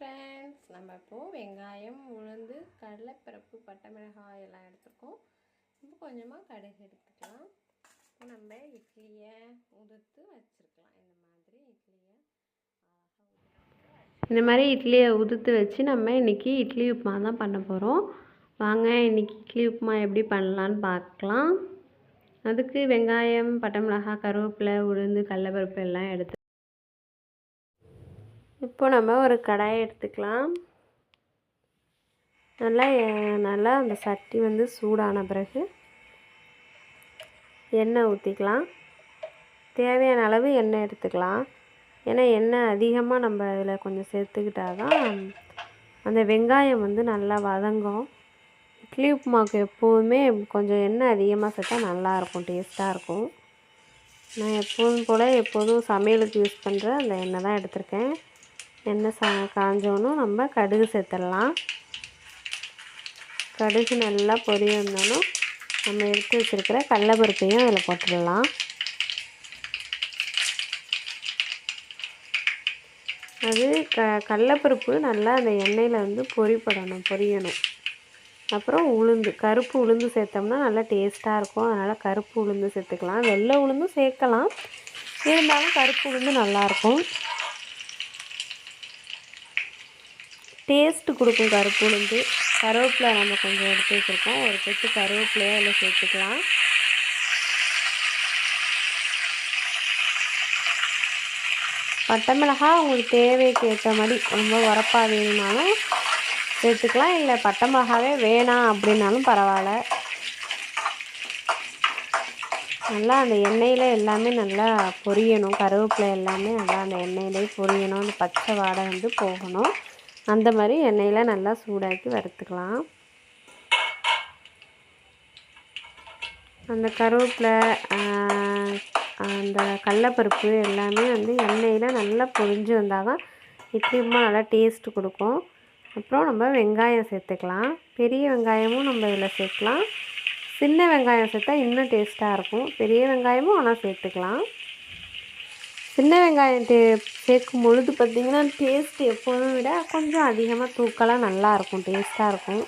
Friends நம்ம இப்போது வெங்காயம் உளுந்து கடலைப்பருப்பு பட்டை மிளகாய் எல்லாம் எடுத்துருக்கோம். இப்போ கொஞ்சமாக கடுகு எடுத்துக்கலாம். இப்போ நம்ம இட்லியை உதுத்து வச்சுருக்கலாம். இந்த மாதிரி இட்லியை இந்த மாதிரி இட்லியை உதுத்து வச்சு நம்ம இன்றைக்கி இட்லி உப்புமா தான் பண்ண போகிறோம் வாங்க இன்றைக்கி இட்லி உப்புமா எப்படி பண்ணலான்னு பார்க்கலாம். அதுக்கு வெங்காயம் பட்டை மிளகாய் கருவேப்பிலை உளுந்து கடலைப்பருப்பு எல்லாம் எடுத்து இப்போ நம்ம ஒரு கடாயை எடுத்துக்கலாம். நல்லா நல்லா அந்த சட்டி வந்து சூடான பிறகு எண்ணெய் ஊற்றிக்கலாம் தேவையான அளவு எண்ணெய் எடுத்துக்கலாம். ஏன்னா எண்ணெய் அதிகமாக நம்ம இதில் கொஞ்சம் சேர்த்துக்கிட்டா தான் அந்த வெங்காயம் வந்து நல்லா வதங்கும். இட்லி உப்புமாவுக்கு எப்போதுமே கொஞ்சம் எண்ணெய் அதிகமாக சேர்த்தா நல்லாயிருக்கும் டேஸ்ட்டாக இருக்கும். நான் எப்போதும் போல் எப்போதும் சமையலுக்கு யூஸ் பண்ணுற அந்த எண்ணெய் தான் எடுத்திருக்கேன். எண்ணெய் சா காஞ்சோனும் நம்ம கடுகு சேர்த்துடலாம். கடுகு நல்லா பொரிய வந்தாலும் நம்ம எடுத்து வச்சுருக்கிற கடலப்பருப்பையும் அதில் போட்டுடலாம். அது க கடலப்பருப்பு நல்லா அந்த எண்ணெயில் வந்து பொரிப்படணும் பொரியணும். அப்புறம் உளுந்து கருப்பு உளுந்து சேர்த்தோம்னா நல்லா டேஸ்ட்டாக இருக்கும். அதனால் கருப்பு உளுந்து சேர்த்துக்கலாம். வெள்ளை உளுந்தும் சேர்க்கலாம். இருந்தாலும் கருப்பு உளுந்து நல்லாயிருக்கும். டேஸ்ட்டு கொடுக்கும் கருப்புளுந்து கருவேப்பிலை நம்ம கொஞ்சம் எடுத்து வச்சுருக்கோம். ஒரு கொத்து கருவேப்பிலையை அதில் சேர்த்துக்கலாம். பட்டை மிளகா உங்களுக்கு தேவைக்கு ஏற்ற மாதிரி ரொம்ப உரப்பாக வேணும்னாலும் சேர்த்துக்கலாம். இல்லை பட்டை மிளகாவே வேணாம் அப்படின்னாலும் பரவாயில்ல. நல்லா அந்த எண்ணெயில் எல்லாமே நல்லா பொரியணும். கருவேப்பிலை எல்லாமே நல்லா அந்த எண்ணெயிலே பொரியணும். அந்த பச்சை வாடை வந்து போகணும். அந்த மாதிரி எண்ணெயில் நல்லா சூடாக்கி வறுத்துக்கலாம். அந்த கருவேப்பிலை அந்த கடலப்பருப்பு எல்லாமே வந்து எண்ணெயில் நல்லா பொரிஞ்சு வந்தால் தான் இட்லி நல்லா டேஸ்ட்டு கொடுக்கும். அப்புறம் நம்ம வெங்காயம் சேர்த்துக்கலாம். பெரிய வெங்காயமும் நம்ம இதில் சேர்க்கலாம். சின்ன வெங்காயம் சேர்த்தா இன்னும் டேஸ்ட்டாக இருக்கும். பெரிய வெங்காயமும் ஆனால் சேர்த்துக்கலாம். சின்ன வெங்காயம் டே சேர்க்கும் பொழுது பார்த்திங்கன்னா டேஸ்ட் எப்போதும் விட கொஞ்சம் அதிகமாக தூக்கலாக நல்லாயிருக்கும் டேஸ்ட்டாக இருக்கும்.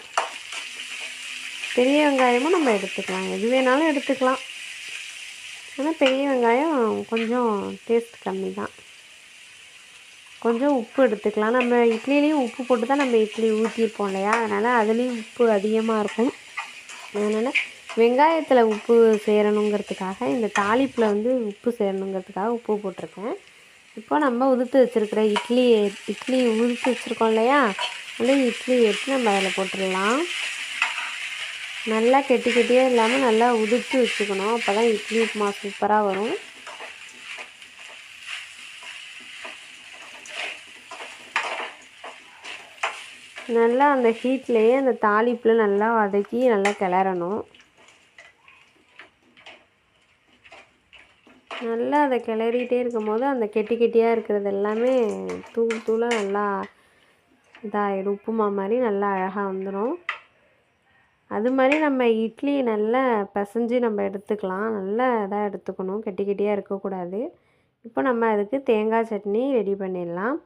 பெரிய வெங்காயமும் நம்ம எடுத்துக்கலாம். எது வேணாலும் எடுத்துக்கலாம். ஆனால் பெரிய வெங்காயம் கொஞ்சம் டேஸ்ட் கம்மி தான் கொஞ்சம் உப்பு எடுத்துக்கலாம். நம்ம இட்லிலையும் உப்பு போட்டு தான் நம்ம இட்லி ஊற்றிருப்போம் இல்லையா? அதனால் அதுலேயும் உப்பு அதிகமாக இருக்கும். அதனால் வெங்காயத்தில் உப்பு சேரணுங்கிறதுக்காக இந்த தாளிப்பில் வந்து உப்பு சேரணுங்கிறதுக்காக உப்பு போட்டிருக்கேன். இப்போ நம்ம உதுத்து வச்சுருக்கிற இட்லி இட்லி உதுத்து வச்சுருக்கோம் இல்லையா? அந்த இட்லி எடுத்து நம்ம அதில் போட்டுடலாம். நல்லா கெட்டி கெட்டியே இல்லாமல் நல்லா உதுத்து வச்சுக்கணும். அப்போ தான் இட்லி உப்புமா சூப்பராக வரும். நல்லா அந்த ஹீட்லேயே அந்த தாளிப்பில் நல்லா வதக்கி நல்லா கிளறணும். நல்லா அதை கிளறிட்டே இருக்கும்போது அந்த கெட்டி கெட்டியாக இருக்கிறது எல்லாமே தூள் தூளாக நல்லா இதாகிடும் உப்புமா மாதிரி நல்லா அழகாக வந்துடும் அது மாதிரி நம்ம இட்லி நல்லா பிசைஞ்சு நம்ம எடுத்துக்கலாம். நல்லா இதாக எடுத்துக்கணும். கெட்டி கெட்டியாக இருக்கக்கூடாது. இப்போ நம்ம அதுக்கு தேங்காய் சட்னி ரெடி பண்ணிடலாம்.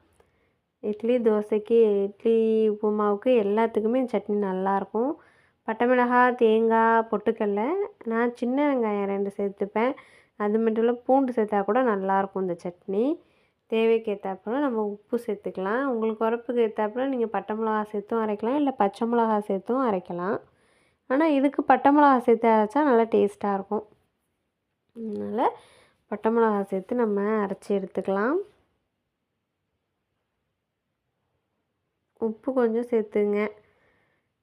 இட்லி தோசைக்கு இட்லி உப்புமாவுக்கு எல்லாத்துக்குமே சட்னி நல்லாயிருக்கும் பட்டை மிளகாய் தேங்காய் பொட்டுக்கடலை. நான் சின்ன வெங்காயம் ரெண்டு சேர்த்துப்பேன். அது மட்டும் இல்லை பூண்டு சேர்த்தா கூட நல்லாயிருக்கும் இந்த சட்னி. தேவைக்கு ஏற்றாப்புல நம்ம உப்பு சேர்த்துக்கலாம். உங்களுக்கு உரப்புக்கு ஏற்றாப்புல நீங்கள் பட்டை மிளகா சேர்த்தும் அரைக்கலாம் இல்லை பச்சை மிளகா சேர்த்தும் அரைக்கலாம். ஆனால் இதுக்கு பட்டை மிளகா சேர்த்து அரைச்சா நல்லா டேஸ்ட்டாக இருக்கும். அதனால் பட்டை மிளகா சேர்த்து நம்ம அரைச்சி எடுத்துக்கலாம். உப்பு கொஞ்சம் சேர்த்துங்க.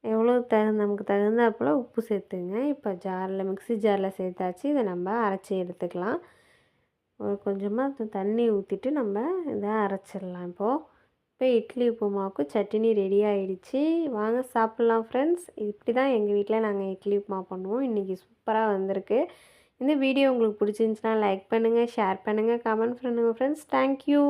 எவ்வளோ தகுந்த நமக்கு தகுந்தாப்புல உப்பு சேர்த்துங்க. இப்போ ஜாரில் மிக்ஸி ஜாரில் சேர்த்தாச்சு. இதை நம்ம அரைச்சி எடுத்துக்கலாம். ஒரு கொஞ்சமாக தண்ணி ஊற்றிட்டு நம்ம இதை அரைச்சிடலாம் இப்போது இப்போ இட்லி உப்புமாவுக்கு சட்னி ரெடி ஆகிடுச்சு வாங்க சாப்பிட்லாம் ஃப்ரெண்ட்ஸ் இப்படி தான் எங்கள் வீட்டில் நாங்கள் இட்லி உப்புமா பண்ணுவோம். இன்றைக்கி சூப்பராக வந்திருக்கு. இந்த வீடியோ உங்களுக்கு பிடிச்சிருந்துச்சுன்னா லைக் பண்ணுங்கள் ஷேர் பண்ணுங்கள் கமெண்ட் பண்ணுங்கள் ஃப்ரெண்ட்ஸ் தேங்க்யூ